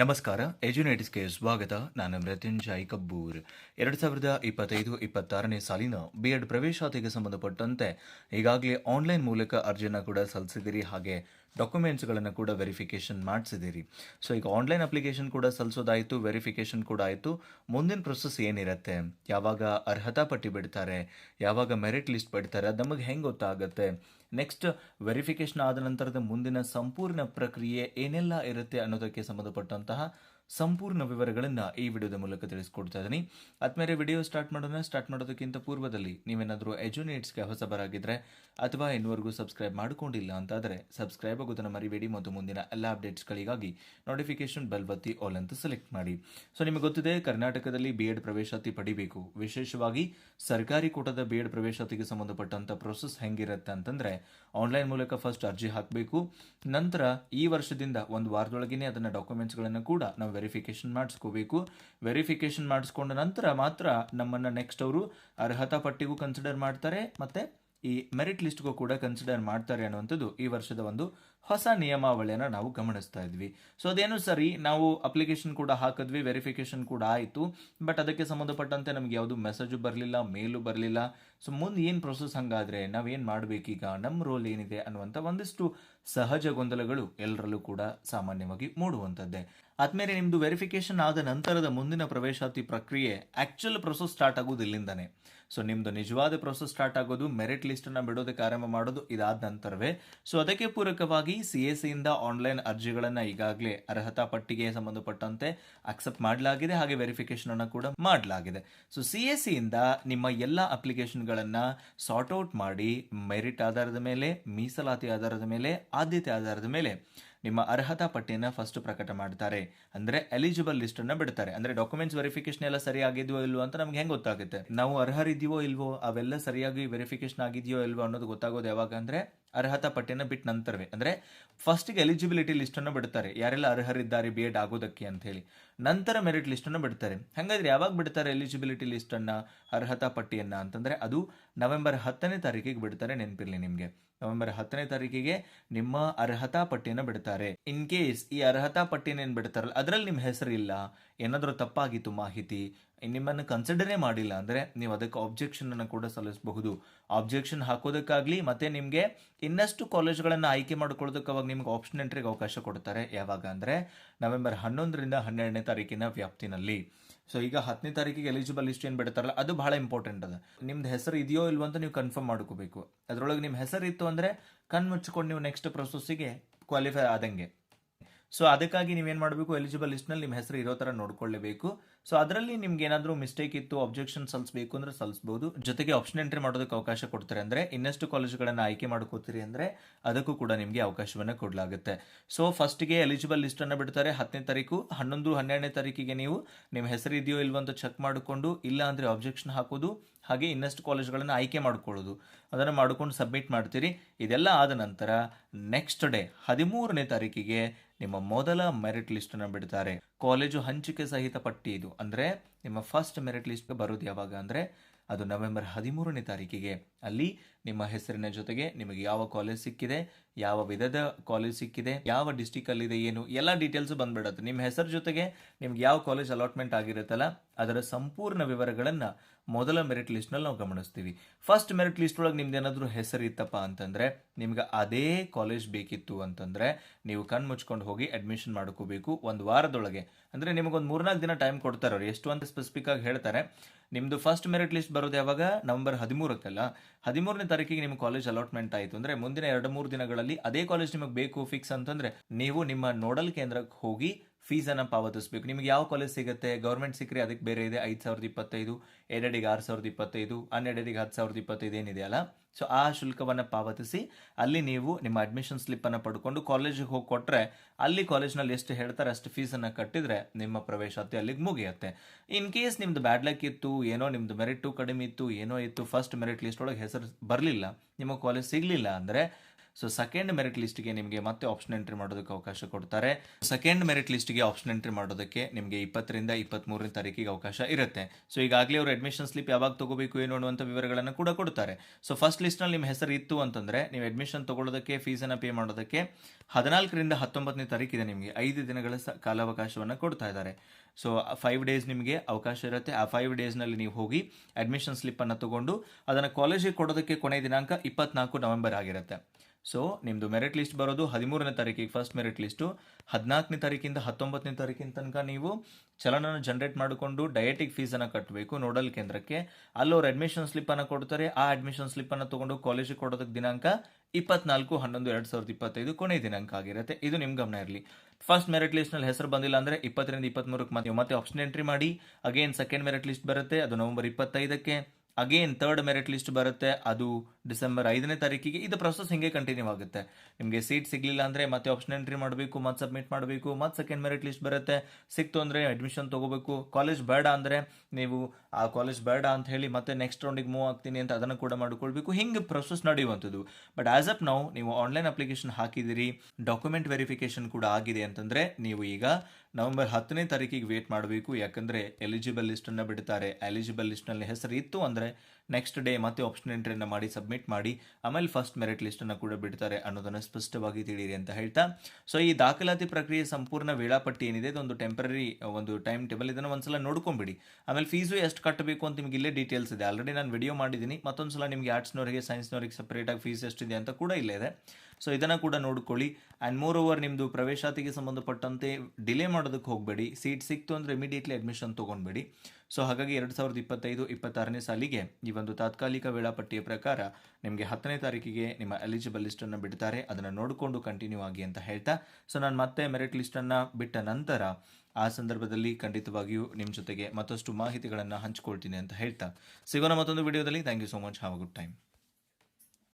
ನಮಸ್ಕಾರ ಎಜುನೇಟಿಸ್ಗೆ ಸ್ವಾಗತ. ನಾನು ಮೃತ್ಯುಂಜಯ್ ಕಬ್ಬೂರ್. ಎರಡು ಸಾವಿರದ ಇಪ್ಪತ್ತೈದು, ಇಪ್ಪತ್ತಾರನೇ ಸಾಲಿನ ಬಿ ಎಡ್ ಪ್ರವೇಶಾತಿಗೆ ಸಂಬಂಧಪಟ್ಟಂತೆ ಈಗಾಗಲೇ ಆನ್ಲೈನ್ ಮೂಲಕ ಅರ್ಜಿಯನ್ನು ಕೂಡ ಸಲ್ಲಿಸಿದಿರಿ ಹಾಗೆ ಡಾಕ್ಯುಮೆಂಟ್ಸ್ಗಳನ್ನು ಕೂಡ ವೆರಿಫಿಕೇಷನ್ ಮಾಡಿಸಿದ್ದೀರಿ. ಸೊ, ಈಗ ಆನ್ಲೈನ್ ಅಪ್ಲಿಕೇಶನ್ ಕೂಡ ಸಲ್ಲಿಸೋದಾಯಿತು ವೆರಿಫಿಕೇಷನ್ ಕೂಡ ಆಯಿತು. ಮುಂದಿನ ಪ್ರೊಸೆಸ್ ಏನಿರುತ್ತೆ? ಯಾವಾಗ ಅರ್ಹತಾ ಪಟ್ಟಿ ಬಿಡ್ತಾರೆ? ಯಾವಾಗ ಮೆರಿಟ್ ಲಿಸ್ಟ್ ಬಿಡ್ತಾರೆ? ಅದು ನಮಗೆ ಹೆಂಗೆ ಗೊತ್ತಾಗುತ್ತೆ? ನೆಕ್ಸ್ಟ್ ವೆರಿಫಿಕೇಶನ್ ಆದ ನಂತರದ ಮುಂದಿನ ಸಂಪೂರ್ಣ ಪ್ರಕ್ರಿಯೆ ಏನೆಲ್ಲ ಇರುತ್ತೆ ಅನ್ನೋದಕ್ಕೆ ಸಂಬಂಧಪಟ್ಟಂತಹ ಸಂಪೂರ್ಣ ವಿವರಗಳನ್ನು ಈ ವಿಡಿಯೋದ ಮೂಲಕ ತಿಳಿಸ್ಕೊಡ್ತಾ ಇದ್ದೀನಿ. ಆದ್ಮೇಲೆ ವಿಡಿಯೋ ಸ್ಟಾರ್ಟ್ ಮಾಡೋಣ. ಸ್ಟಾರ್ಟ್ ಮಾಡೋದಕ್ಕಿಂತ ಪೂರ್ವದಲ್ಲಿ ನೀವೇನಾದರೂ ಎಜುನೇಟ್ಸ್ಗೆ ಹೊಸಬರಾಗಿದ್ದರೆ ಅಥವಾ ಇನ್ನುವರೆಗೂ ಸಬ್ಸ್ಕ್ರೈಬ್ ಮಾಡಿಕೊಂಡಿಲ್ಲ ಅಂತಾದರೆ ಸಬ್ಸ್ಕ್ರೈಬ್ ಆಗೋದನ್ನು ಮರಿಬೇಡಿ ಮತ್ತು ಮುಂದಿನ ಎಲ್ಲ ಅಪ್ಡೇಟ್ಸ್ಗಳಿಗಾಗಿ ನೋಟಿಫಿಕೇಶನ್ ಬೆಲ್ ಒತ್ತಿ ಆಲ್ ಅಂತ ಸೆಲೆಕ್ಟ್ ಮಾಡಿ. ಸೊ, ನಿಮಗೆ ಗೊತ್ತಿದೆ ಕರ್ನಾಟಕದಲ್ಲಿ ಬಿ ಎಡ್ ಪ್ರವೇಶಾತಿ ಪಡಿಬೇಕು. ವಿಶೇಷವಾಗಿ ಸರ್ಕಾರಿ ಕೋಟದ ಬಿ ಎಡ್ ಪ್ರವೇಶಾತಿಗೆ ಸಂಬಂಧಪಟ್ಟಂತ ಪ್ರೊಸೆಸ್ ಹೆಂಗಿರುತ್ತೆ ಅಂತಂದ್ರೆ ಆನ್ಲೈನ್ ಮೂಲಕ ಫಸ್ಟ್ ಅರ್ಜಿ ಹಾಕಬೇಕು. ನಂತರ ಈ ವರ್ಷದಿಂದ ಒಂದು ವಾರದೊಳಗೇನೆ ಅದನ್ನ ಡಾಕ್ಯುಮೆಂಟ್ಸ್ಗಳನ್ನು ಕೂಡ ನಾವು ವೆರಿಫಿಕೇಶನ್ ಮಾಡಿಸ್ಕೋಬೇಕು. ವೆರಿಫಿಕೇಶನ್ ಮಾಡಿಸ್ಕೊಂಡ ನಂತರ ಮಾತ್ರ ನಮ್ಮನ್ನು ನೆಕ್ಸ್ಟ್ ಅವರು ಅರ್ಹತಾ ಪಟ್ಟಿಗೂ ಕನ್ಸಿಡರ್ ಮಾಡ್ತಾರೆ. ಮತ್ತೆ ಈ ಮೆರಿಟ್ ಲಿಸ್ಟ್ಗೂ ಕೂಡ ಕನ್ಸಿಡರ್ ಮಾಡ್ತಾರೆ ಅನ್ನುವಂಥದ್ದು ಈ ವರ್ಷದ ಒಂದು ಹೊಸ ನಿಯಮಾವಳಿಯನ್ನು ನಾವು ಗಮನಿಸ್ತಾ ಇದ್ವಿ. ಸೊ ಅದೇನು ಸರಿ, ನಾವು ಅಪ್ಲಿಕೇಶನ್ ಕೂಡ ಹಾಕಿದ್ವಿ ವೆರಿಫಿಕೇಶನ್ ಕೂಡ ಆಯಿತು. ಬಟ್ ಅದಕ್ಕೆ ಸಂಬಂಧಪಟ್ಟಂತೆ ನಮ್ಗೆ ಯಾವುದು ಮೆಸೇಜು ಬರಲಿಲ್ಲ ಮೇಲು ಬರಲಿಲ್ಲ. ಸೊ ಮುಂದೆ ಏನು ಪ್ರೊಸೆಸ್ ಹಂಗಾದರೆ ನಾವೇನು ಮಾಡಬೇಕೀಗ? ನಮ್ಮ ರೋಲ್ ಏನಿದೆ ಅನ್ನುವಂಥ ಒಂದಿಷ್ಟು ಸಹಜ ಗೊಂದಲಗಳು ಎಲ್ಲರಲ್ಲೂ ಕೂಡ ಸಾಮಾನ್ಯವಾಗಿ ಮೂಡುವಂಥದ್ದೇ ಆದ್ಮೇಲೆ ನಿಮ್ಮದು ವೆರಿಫಿಕೇಶನ್ ಆದ ನಂತರದ ಮುಂದಿನ ಪ್ರವೇಶಾತಿ ಪ್ರಕ್ರಿಯೆ ಆಕ್ಚುಲ್ ಪ್ರೊಸೆಸ್ ಸ್ಟಾರ್ಟ್ ಆಗೋದು ಇಲ್ಲಿಂದನೇ. ಸೊ ನಿಮ್ಮದು ನಿಜವಾದ ಪ್ರೊಸೆಸ್ ಸ್ಟಾರ್ಟ್ ಆಗೋದು ಮೆರಿಟ್ ಲಿಸ್ಟ್ ಅನ್ನ ಬಿಡೋದಕ್ಕೆ ಆರಂಭ ಮಾಡೋದು ಇದಾದ ನಂತರವೇ. ಸೊ ಅದಕ್ಕೆ ಪೂರಕವಾಗಿ ಸಿ ಎಸ್ ಇಂದ ಆನ್ಲೈನ್ ಅರ್ಜಿಗಳನ್ನ ಈಗಾಗಲೇ ಅರ್ಹತಾ ಪಟ್ಟಿಗೆ ಸಂಬಂಧಪಟ್ಟಂತೆ ಅಕ್ಸೆಪ್ಟ್ ಮಾಡಲಾಗಿದೆ, ಹಾಗೆ ವೆರಿಫಿಕೇಶನ್ ಅನ್ನು ಕೂಡ ಮಾಡಲಾಗಿದೆ. ಸೊ ಸಿ ಎಸ್ ಇಂದ ನಿಮ್ಮ ಎಲ್ಲ ಅಪ್ಲಿಕೇಶನ್ಗಳನ್ನ ಸಾರ್ಟ್ ಔಟ್ ಮಾಡಿ ಮೆರಿಟ್ ಆಧಾರದ ಮೇಲೆ, ಮೀಸಲಾತಿ ಆಧಾರದ ಮೇಲೆ, ಆದ್ಯತೆ ಆಧಾರದ ಮೇಲೆ ನಿಮ್ಮ ಅರ್ಹತಾ ಪಟ್ಟಿಯನ್ನು ಫಸ್ಟ್ ಪ್ರಕಟ ಮಾಡ್ತಾರೆ. ಅಂದರೆ ಎಲಿಜಿಬಲ್ ಲಿಸ್ಟನ್ನು ಬಿಡ್ತಾರೆ. ಅಂದರೆ ಡಾಕ್ಯುಮೆಂಟ್ಸ್ ವೆರಿಫಿಕೇಶನ್ ಎಲ್ಲ ಸರಿಯಾಗಿದೆಯೋ ಇಲ್ವೋ ಅಂತ ನಮ್ಗೆ ಹೆಂಗೆ ಗೊತ್ತಾಗುತ್ತೆ? ನಾವು ಅರ್ಹರಿದೀವೋ ಇಲ್ವೋ ಅವೆಲ್ಲ ಸರಿಯಾಗಿ ವೆರಿಫಿಕೇಶನ್ ಆಗಿದೆಯೋ ಇಲ್ವೋ ಅನ್ನೋದು ಗೊತ್ತಾಗೋದು ಯಾವಾಗ ಅಂದರೆ ಅರ್ಹತಾ ಪಟ್ಟಿಯನ್ನು ಬಿಟ್ಟು ನಂತರವೇ. ಅಂದರೆ ಫಸ್ಟಿಗೆ ಎಲಿಜಿಬಿಲಿಟಿ ಲಿಸ್ಟನ್ನು ಬಿಡ್ತಾರೆ. ಯಾರೆಲ್ಲ ಅರ್ಹರಿದ್ದಾರೆ ಬಿ ಎಡ್ ಆಗೋದಕ್ಕೆ ಅಂತ ಹೇಳಿ. ನಂತರ ಮೆರಿಟ್ ಲಿಸ್ಟ್ ಅನ್ನು ಬಿಡ್ತಾರೆ. ಹಾಗಾದ್ರೆ ಯಾವಾಗ ಬಿಡ್ತಾರೆ ಎಲಿಜಿಬಿಲಿಟಿ ಲಿಸ್ಟ್ ಅನ್ನ, ಅರ್ಹತಾ ಪಟ್ಟಿಯನ್ನ ಅಂತಂದ್ರೆ ಅದು ನವೆಂಬರ್ ಹತ್ತನೇ ತಾರೀಕಿಗೆ ಬಿಡ್ತಾರೆ ನೆನಪಿರ್ಲಿ ನಿಮ್ಗೆ. ನವೆಂಬರ್ ಹತ್ತನೇ ತಾರೀಕಿಗೆ ನಿಮ್ಮ ಅರ್ಹತಾ ಪಟ್ಟಿಯನ್ನು ಬಿಡ್ತಾರೆ. ಇನ್ ಕೇಸ್ ಈ ಅರ್ಹತಾ ಪಟ್ಟಿಯನ್ನು ಏನ್ ಬಿಡ್ತಾರಲ್ಲ, ಅದರಲ್ಲಿ ನಿಮ್ಮ ಹೆಸರು ಇಲ್ಲ ಏನಾದರೂ ತಪ್ಪಾಗಿತ್ತು ಮಾಹಿತಿ ನಿಮ್ಮನ್ನು ಕನ್ಸಿಡರೇ ಮಾಡಿಲ್ಲ ಅಂದರೆ ನೀವು ಅದಕ್ಕೆ ಆಬ್ಜೆಕ್ಷನ್ ಅನ್ನು ಕೂಡ ಸಲ್ಲಿಸಬಹುದು. ಆಬ್ಜೆಕ್ಷನ್ ಹಾಕೋದಕ್ಕಾಗ್ಲಿ ಮತ್ತೆ ನಿಮಗೆ ಇನ್ನಷ್ಟು ಕಾಲೇಜ್ಗಳನ್ನು ಆಯ್ಕೆ ಮಾಡ್ಕೊಳ್ಳೋದಕ್ಕೆ ಅವಾಗ ನಿಮ್ಗೆ ಆಪ್ಷನ್ ಎಂಟ್ರಿಗೆ ಅವಕಾಶ ಕೊಡ್ತಾರೆ. ಯಾವಾಗ ಅಂದರೆ ನವೆಂಬರ್ ಹನ್ನೊಂದರಿಂದ ಹನ್ನೆರಡನೇ ತಾರೀಕಿನ ವ್ಯಾಪ್ತಿನಲ್ಲಿ. ಸೊ ಈಗ ಹತ್ತನೇ ತಾರೀಕಿಗೆ ಎಲಿಜಿಬಲ್ ಲಿಸ್ಟ್ ಏನು ಬಿಡ್ತಾರಲ್ಲ, ಅದು ಬಹಳ ಇಂಪಾರ್ಟೆಂಟ್ ಅದ. ನಿಮ್ದು ಹೆಸರು ಇದೆಯೋ ಇಲ್ವೋ ಅಂತ ನೀವು ಕನ್ಫರ್ಮ್ ಮಾಡ್ಕೋಬೇಕು. ಅದರೊಳಗೆ ನಿಮ್ಮ ಹೆಸರು ಇತ್ತು ಅಂದರೆ ಕಣ್ ಮುಚ್ಚಿಕೊಂಡು ನೀವು ನೆಕ್ಸ್ಟ್ ಪ್ರೊಸೆಸ್ಸಿಗೆ ಕ್ವಾಲಿಫೈ ಆದಂಗೆ. ಸೊ ಅದಕ್ಕಾಗಿ ನೀವೇನು ಮಾಡಬೇಕು? ಎಲಿಜಿಬಲ್ ಲಿಸ್ಟ್ನಲ್ಲಿ ನಿಮ್ಮ ಹೆಸರು ಇರೋ ಥರ ನೋಡ್ಕೊಳ್ಳೇಬೇಕು. ಸೊ ಅದರಲ್ಲಿ ನಿಮ್ಗೆ ಏನಾದರೂ ಮಿಸ್ಟೇಕ್ ಇತ್ತು ಅಬ್ಜೆಕ್ಷನ್ ಸಲ್ಲಿಸಬೇಕು ಅಂದರೆ ಸಲ್ಲಿಸಬಹುದು ಜೊತೆಗೆ ಆಪ್ಷನ್ ಎಂಟ್ರಿ ಮಾಡೋದಕ್ಕೆ ಅವಕಾಶ ಕೊಡ್ತಾರೆ ಅಂದರೆ, ಇನ್ನಷ್ಟು ಕಾಲೇಜುಗಳನ್ನು ಆಯ್ಕೆ ಮಾಡ್ಕೋತೀರಿ ಅಂದರೆ, ಅದಕ್ಕೂ ಕೂಡ ನಿಮಗೆ ಅವಕಾಶವನ್ನು ಕೊಡಲಾಗುತ್ತೆ. ಸೊ ಫಸ್ಟ್ಗೆ ಎಲಿಜಿಬಲ್ ಲಿಸ್ಟನ್ನು ಬಿಡ್ತಾರೆ. ಹತ್ತನೇ ತಾರೀಕು, ಹನ್ನೊಂದು, ಹನ್ನೆರಡನೇ ತಾರೀಕಿಗೆ ನೀವು ನಿಮ್ಮ ಹೆಸರು ಇದೆಯೋ ಇಲ್ವಂತ ಚೆಕ್ ಮಾಡಿಕೊಂಡು, ಇಲ್ಲ ಅಂದರೆ ಅಬ್ಜೆಕ್ಷನ್ ಹಾಕೋದು. ಹಾಗೆ ಇನ್ನಷ್ಟು ಕಾಲೇಜ್ಗಳನ್ನು ಆಯ್ಕೆ ಮಾಡ್ಕೊಳ್ಳೋದು. ಅದನ್ನು ಮಾಡಿಕೊಂಡು ಸಬ್ಮಿಟ್ ಮಾಡ್ತೀರಿ. ಇದೆಲ್ಲ ಆದ ನಂತರ ನೆಕ್ಸ್ಟ್ ಡೇ ಹದಿಮೂರನೇ ತಾರೀಕಿಗೆ ನಿಮ್ಮ ಮೊದಲ ಮೆರಿಟ್ ಲಿಸ್ಟನ್ನು ಬಿಡ್ತಾರೆ. ಕಾಲೇಜು ಹಂಚಿಕೆ ಸಹಿತ ಪಟ್ಟಿ ಇದು. ಅಂದರೆ ನಿಮ್ಮ ಫಸ್ಟ್ ಮೆರಿಟ್ ಲಿಸ್ಟ್ ಬರೋದು ಯಾವಾಗ ಅಂದರೆ ಅದು ನವೆಂಬರ್ ಹದಿಮೂರನೇ ತಾರೀಕಿಗೆ. ಅಲ್ಲಿ ನಿಮ್ಮ ಹೆಸರಿನ ಜೊತೆಗೆ ನಿಮಗೆ ಯಾವ ಕಾಲೇಜ್ ಸಿಕ್ಕಿದೆ, ಯಾವ ವಿಧದ ಕಾಲೇಜ್ ಸಿಕ್ಕಿದೆ, ಯಾವ ಡಿಸ್ಟಿಕ್ ಅಲ್ಲಿ ಇದೆ ಏನು, ಎಲ್ಲ ಡೀಟೇಲ್ಸ್ ಬಂದ್ಬಿಡುತ್ತೆ. ನಿಮ್ಮ ಹೆಸರು ಜೊತೆಗೆ ನಿಮ್ಗೆ ಯಾವ ಕಾಲೇಜ್ ಅಲಾಟ್ಮೆಂಟ್ ಆಗಿರುತ್ತಲ್ಲ, ಅದರ ಸಂಪೂರ್ಣ ವಿವರಗಳನ್ನ ಮೊದಲ ಮೆರಿಟ್ ಲಿಸ್ಟ್ನಲ್ಲಿ ನಾವು ಗಮನಿಸ್ತೀವಿ. ಫಸ್ಟ್ ಮೆರಿಟ್ ಲಿಸ್ಟ್ ಒಳಗೆ ನಿಮ್ದು ಏನಾದರೂ ಹೆಸರು ಇತ್ತಪ್ಪ ಅಂತಂದ್ರೆ, ನಿಮ್ಗೆ ಅದೇ ಕಾಲೇಜ್ ಬೇಕಿತ್ತು ಅಂತಂದ್ರೆ, ನೀವು ಕಣ್ ಮುಚ್ಕೊಂಡು ಹೋಗಿ ಅಡ್ಮಿಷನ್ ಮಾಡ್ಕೋಬೇಕು ಒಂದು ವಾರದೊಳಗೆ. ಅಂದ್ರೆ ನಿಮಗೊಂದು ಮೂರ್ನಾಲ್ಕು ದಿನ ಟೈಮ್ ಕೊಡ್ತಾರೆ ಅವ್ರು. ಎಷ್ಟು ಅಂತ ಸ್ಪೆಸಿಫಿಕ್ ಆಗಿ ಹೇಳ್ತಾರೆ. ನಿಮ್ದು ಫಸ್ಟ್ ಮೆರಿಟ್ ಲಿಸ್ಟ್ ಬರೋದು ಯಾವಾಗ? ನವೆಂಬರ್ ಹದಿಮೂರಕ್ಕಲ್ಲ ಹದಿಮೂರನೇ ತಾರೀಕಿಗೆ ನಿಮ್ಮ ಕಾಲೇಜ್ ಅಲಾಟ್ಮೆಂಟ್ ಆಯಿತು. ಅಂದ್ರೆ ಮುಂದಿನ ಎರಡು ಮೂರು ದಿನಗಳಲ್ಲಿ ಅದೇ ಕಾಲೇಜ್ ನಿಮಗೆ ಬೇಕು ಫಿಕ್ಸ್ ಅಂತಂದ್ರೆ ನೀವು ನಿಮ್ಮ ನೋಡಲ್ ಕೇಂದ್ರಕ್ಕೆ ಹೋಗಿ ಫೀಸನ್ನು ಪಾವತಿಸಬೇಕು. ನಿಮಗೆ ಯಾವ ಕಾಲೇಜ್ ಸಿಗುತ್ತೆ? ಗೌರ್ಮೆಂಟ್ ಸಿಕ್ಕರೆ ಅದಕ್ಕೆ ಬೇರೆ ಇದೆ. ಐದು ಸಾವಿರದ ಇಪ್ಪತ್ತೈದು ಎರಡಿಗೆ ಆರು ಸಾವಿರದ ಇಪ್ಪತ್ತೈದು, ಹನ್ನೆರಡಿಗೆ ಹತ್ತು ಸಾವಿರದ ಇಪ್ಪತ್ತೈದು ಏನಿದೆಯಲ್ಲ ಸೊ ಆ ಶುಲ್ಕವನ್ನು ಪಾವತಿಸಿ, ಅಲ್ಲಿ ನೀವು ನಿಮ್ಮ ಅಡ್ಮಿಷನ್ ಸ್ಲಿಪ್ಪನ್ನು ಪಡ್ಕೊಂಡು ಕಾಲೇಜಿಗೆ ಹೋಗಿ ಕೊಟ್ಟರೆ ಅಲ್ಲಿ ಕಾಲೇಜ್ನಲ್ಲಿ ಎಷ್ಟು ಹೇಳ್ತಾರೆ ಅಷ್ಟು ಫೀಸನ್ನು ಕಟ್ಟಿದರೆ ನಿಮ್ಮ ಪ್ರವೇಶಾತಿ ಅಲ್ಲಿಗೆ ಮುಗಿಯುತ್ತೆ. ಇನ್ ಕೇಸ್ ನಿಮ್ಮದು ಬ್ಯಾಡ್ ಲಕ್ ಇತ್ತು, ಏನೋ ನಿಮ್ಮದು ಮೆರಿಟು ಕಡಿಮೆ ಇತ್ತು, ಏನೋ ಇತ್ತು ಫಸ್ಟ್ ಮೆರಿಟ್ ಲಿಸ್ಟ್ ಒಳಗೆ ಹೆಸರು ಬರಲಿಲ್ಲ, ನಿಮ್ಮ ಕಾಲೇಜ್ ಸಿಗಲಿಲ್ಲ ಅಂದರೆ ಸೊ ಸೆಕೆಂಡ್ ಮೆರಿಟ್ ಲಿಸ್ಟ್ಗೆ ನಿಮಗೆ ಮತ್ತೆ ಆಪ್ಷನ್ ಎಂಟ್ರಿ ಮಾಡೋದಕ್ಕೆ ಅವಕಾಶ ಕೊಡ್ತಾರೆ. ಸೆಕೆಂಡ್ ಮೆರಿಟ್ ಲಿಸ್ಟ್ಗೆ ಆಪ್ಷನ್ ಎಂಟ್ರಿ ಮಾಡೋದಕ್ಕೆ ನಿಮಗೆ ಇಪ್ಪತ್ತರಿಂದ ಇಪ್ಪತ್ತ್ಮೂರನೇ ತಾರೀಕಿಗೆ ಅವಕಾಶ ಇರುತ್ತೆ. ಸೊ ಈಗಾಗಲೇ ಅವರು ಅಡ್ಮಿಷನ್ ಸ್ಲಿಪ್ ಯಾವಾಗ ತಗೋಬೇಕು, ಏನು ಅನ್ನುವಂಥ ವಿವರಗಳನ್ನು ಕೂಡ ಕೊಡ್ತಾರೆ. ಸೊ ಫಸ್ಟ್ ಲಿಸ್ಟ್ನಲ್ಲಿ ನಿಮ್ಮ ಹೆಸರು ಇತ್ತು ಅಂತಂದರೆ ನೀವು ಅಡ್ಮಿಷನ್ ತಗೊಳ್ಳೋದಕ್ಕೆ ಫೀಸನ್ನು ಪೇ ಮಾಡೋದಕ್ಕೆ ಹದಿನಾಲ್ಕರಿಂದ ಹತ್ತೊಂಬತ್ತನೇ ತಾರೀಕಿದೆ ನಿಮಗೆ ಐದು ದಿನಗಳ ಕಾಲಾವಕಾಶವನ್ನು ಕೊಡ್ತಾ ಇದ್ದಾರೆ. ಸೊ ಫೈವ್ ಡೇಸ್ ನಿಮಗೆ ಅವಕಾಶ ಇರುತ್ತೆ. ಆ ಫೈವ್ ಡೇಸ್ನಲ್ಲಿ ನೀವು ಹೋಗಿ ಅಡ್ಮಿಷನ್ ಸ್ಲಿಪ್ಪನ್ನು ತಗೊಂಡು ಅದನ್ನು ಕಾಲೇಜಿಗೆ ಕೊಡೋದಕ್ಕೆ ಕೊನೆಯ ದಿನಾಂಕ ಇಪ್ಪತ್ನಾಲ್ಕು ನವೆಂಬರ್ ಆಗಿರುತ್ತೆ. ಸೊ ನಿಮ್ಮದು ಮೆರಿಟ್ ಲಿಸ್ಟ್ ಬರೋದು ಹದಿಮೂರನೇ ತಾರೀಕಿಗೆ ಫಸ್ಟ್ ಮೆರಿಟ್ ಲಿಸ್ಟು ಹದಿನಾಲ್ಕನೇ ತಾರೀಕಿಂದ ಹತ್ತೊಂಬತ್ತನೇ ತಾರೀಕಿನ ತನಕ ನೀವು ಚಲನನ ಜನರೇಟ್ ಮಾಡಿಕೊಂಡು ಡಯಟಿಕ್ ಫೀಸನ್ನು ಕಟ್ಟಬೇಕು ನೋಡಲ್ ಕೇಂದ್ರಕ್ಕೆ. ಅಲ್ಲಿ ಅವ್ರು ಅಡ್ಮಿಷನ್ ಸ್ಲಿಪ್ಪನ್ನು ಕೊಡ್ತಾರೆ. ಆ ಅಡ್ಮಿಷನ್ ಸ್ಲಿಪ್ಪನ್ನು ತೊಗೊಂಡು ಕಾಲೇಜಿಗೆ ಕೊಡೋದಕ್ಕೆ ದಿನಾಂಕ ಇಪ್ಪತ್ನಾಲ್ಕು, ಹನ್ನೊಂದು, ಎರಡು ಸಾವಿರದ ಇಪ್ಪತ್ತೈದು ಕೊನೆ ದಿನಾಂಕ ಆಗಿರುತ್ತೆ. ಇದು ನಿಮ್ಮ ಗಮನ ಇರಲಿ. ಫಸ್ಟ್ ಮೆರಿಟ್ ಲಿಸ್ಟ್ನಲ್ಲಿ ಹೆಸರು ಬಂದಿಲ್ಲ ಅಂದರೆ ಇಪ್ಪತ್ತರಿಂದ ಇಪ್ಪತ್ತ್ಮೂರಕ್ಕೆ ಮತ್ತೆ ಮತ್ತೆ ಆಪ್ಷನ್ ಎಂಟ್ರಿ ಮಾಡಿ. ಅಗೇನ್ ಸೆಕೆಂಡ್ ಮೆರಿಟ್ ಲಿಸ್ಟ್ ಬರುತ್ತೆ. ಅದು ನವೆಂಬರ್ ಇಪ್ಪತ್ತೈದಕ್ಕೆ. ಅಗೇನ್ ಥರ್ಡ್ ಮೆರಿಟ್ ಲಿಸ್ಟ್ ಬರುತ್ತೆ. ಅದು ಡಿಸೆಂಬರ್ ಐದನೇ ತಾರೀಕಿಗೆ ಇದು ಪ್ರೊಸೆಸ್ ಹಿಂಗೆ ಕಂಟಿನ್ಯೂ ಆಗುತ್ತೆ. ನಿಮಗೆ ಸೀಟ್ ಸಿಗಲಿಲ್ಲ ಅಂದರೆ ಮತ್ತೆ ಆಪ್ಷನ್ ಎಂಟ್ರಿ ಮಾಡಬೇಕು ಮತ್ತೆ ಸಬ್ಮಿಟ್ ಮಾಡಬೇಕು ಮತ್ತೆ ಸೆಕೆಂಡ್ ಮೆರಿಟ್ ಲಿಸ್ಟ್ ಬರುತ್ತೆ. ಸಿಕ್ತು ಅಂದರೆ ಅಡ್ಮಿಷನ್ ತೊಗೋಬೇಕು. ಕಾಲೇಜ್ ಬೇಡ ಅಂದರೆ ನೀವು, ಆ ಕಾಲೇಜ್ ಬೇಡ ಅಂತ ಹೇಳಿ ಮತ್ತೆ ನೆಕ್ಸ್ಟ್ ರೌಂಡಿಗೆ ಮೂವ್ ಆಗ್ತೀನಿ ಅಂತ ಅದನ್ನು ಕೂಡ ಮಾಡಿಕೊಳ್ಬೇಕು. ಹಿಂಗೆ ಪ್ರೊಸೆಸ್ ನಡೆಯುವಂಥದ್ದು. ಬಟ್ ಆಸ್ ಅಪ್ ನಾವು ನೀವು ಆನ್ಲೈನ್ ಅಪ್ಲಿಕೇಶನ್ ಹಾಕಿದಿರಿ ಡಾಕ್ಯುಮೆಂಟ್ ವೆರಿಫಿಕೇಶನ್ ಕೂಡ ಆಗಿದೆ ಅಂತಂದರೆ ನೀವು ಈಗ ನವೆಂಬರ್ ಹತ್ತನೇ ತಾರೀಕಿಗೆ ವೇಟ್ ಮಾಡಬೇಕು. ಯಾಕಂದರೆ ಎಲಿಜಿಬಲ್ ಲಿಸ್ಟನ್ನು ಬಿಡ್ತಾರೆ. ಎಲಿಜಿಬಲ್ ಲಿಸ್ಟ್ನಲ್ಲಿ ಹೆಸರು ಇತ್ತು ಅಂದರೆ ನೆಕ್ಸ್ಟ್ ಡೇ ಮತ್ತೆ ಆಪ್ಷನ್ ಎಂಟ್ರಿಯನ್ನು ಮಾಡಿ ಸಬ್ಮಿಟ್ ಮಾಡಿ, ಆಮೇಲೆ ಫಸ್ಟ್ ಮೆರಿಟ್ ಲಿಸ್ಟನ್ನು ಕೂಡ ಬಿಡ್ತಾರೆ ಅನ್ನೋದನ್ನು ಸ್ಪಷ್ಟವಾಗಿ ತಿಳಿಯಿರಿ ಅಂತ ಹೇಳ್ತಾ. ಸೊ ಈ ದಾಖಲಾತಿ ಪ್ರಕ್ರಿಯೆ ಸಂಪೂರ್ಣ ವೇಳಾಪಟ್ಟಿ ಏನಿದೆ, ಇದೊಂದು ಟೆಂಪ್ರರಿ ಒಂದು ಟೈಮ್ ಟೇಬಲ್ ಇದನ್ನು ಒಂದ್ಸಲ ನೋಡ್ಕೊಂಬಿಡಿ. ಆಮೇಲೆ ಫೀಸು ಎಷ್ಟು ಕಟ್ಟಬೇಕು ಅಂತ ನಿಮಗೆ ಇಲ್ಲೇ ಡೀಟೇಲ್ಸ್ ಇದೆ. ಆಲ್ರೆಡಿ ನಾನು ವಿಡಿಯೋ ಮಾಡಿದ್ದೀನಿ ಮತ್ತೊಂದು ಸಲ ನಿಮಗೆ ಆರ್ಟ್ಸ್ನವರಿಗೆ ಸೈನ್ಸ್ನವರಿಗೆ ಸಪ್ರೇಟಾಗಿ ಫೀಸ್ ಎಷ್ಟಿದೆ ಅಂತ ಕೂಡ ಇಲ್ಲೇ ಇದೆ. ಸೊ ಇದನ್ನು ಕೂಡ ನೋಡ್ಕೊಳ್ಳಿ. ಆ್ಯಂಡ್ ಮೋರ್ ಓವರ್ ನಿಮ್ಮದು ಪ್ರವೇಶಾತಿಗೆ ಸಂಬಂಧಪಟ್ಟಂತೆ ಡಿಲೇ ಮಾಡೋದಕ್ಕೆ ಹೋಗಬೇಡಿ. ಸೀಟ್ ಸಿಕ್ತು ಅಂದರೆ ಇಮಿಡಿಯೇಟ್ಲಿ ಅಡ್ಮಿಷನ್ ತೊಗೊಂಡ್ಬೇಡಿ. ಸೊ ಹಾಗಾಗಿ ಎರಡು ಸಾವಿರದ ಇಪ್ಪತ್ತೈದು, ಇಪ್ಪತ್ತಾರನೇ ಸಾಲಿಗೆ ಈ ಒಂದು ತಾತ್ಕಾಲಿಕ ವೇಳಾಪಟ್ಟಿಯ ಪ್ರಕಾರ ನಿಮಗೆ ಹತ್ತನೇ ತಾರೀಕಿಗೆ ನಿಮ್ಮ ಎಲಿಜಿಬಲ್ ಲಿಸ್ಟನ್ನು ಬಿಡ್ತಾರೆ. ಅದನ್ನು ನೋಡಿಕೊಂಡು ಕಂಟಿನ್ಯೂ ಆಗಿ ಅಂತ ಹೇಳ್ತಾ. ಸೊ ನಾನು ಮತ್ತೆ ಮೆರಿಟ್ ಲಿಸ್ಟನ್ನು ಬಿಟ್ಟ ನಂತರ ಆ ಸಂದರ್ಭದಲ್ಲಿ ಖಂಡಿತವಾಗಿಯೂ ನಿಮ್ಮ ಜೊತೆಗೆ ಮತ್ತಷ್ಟು ಮಾಹಿತಿಗಳನ್ನು ಹಂಚಿಕೊಳ್ತೀನಿ ಅಂತ ಹೇಳ್ತಾ. ಸಿಗೋಣ ಮತ್ತೊಂದು ವಿಡಿಯೋದಲ್ಲಿ thank you so much have a good time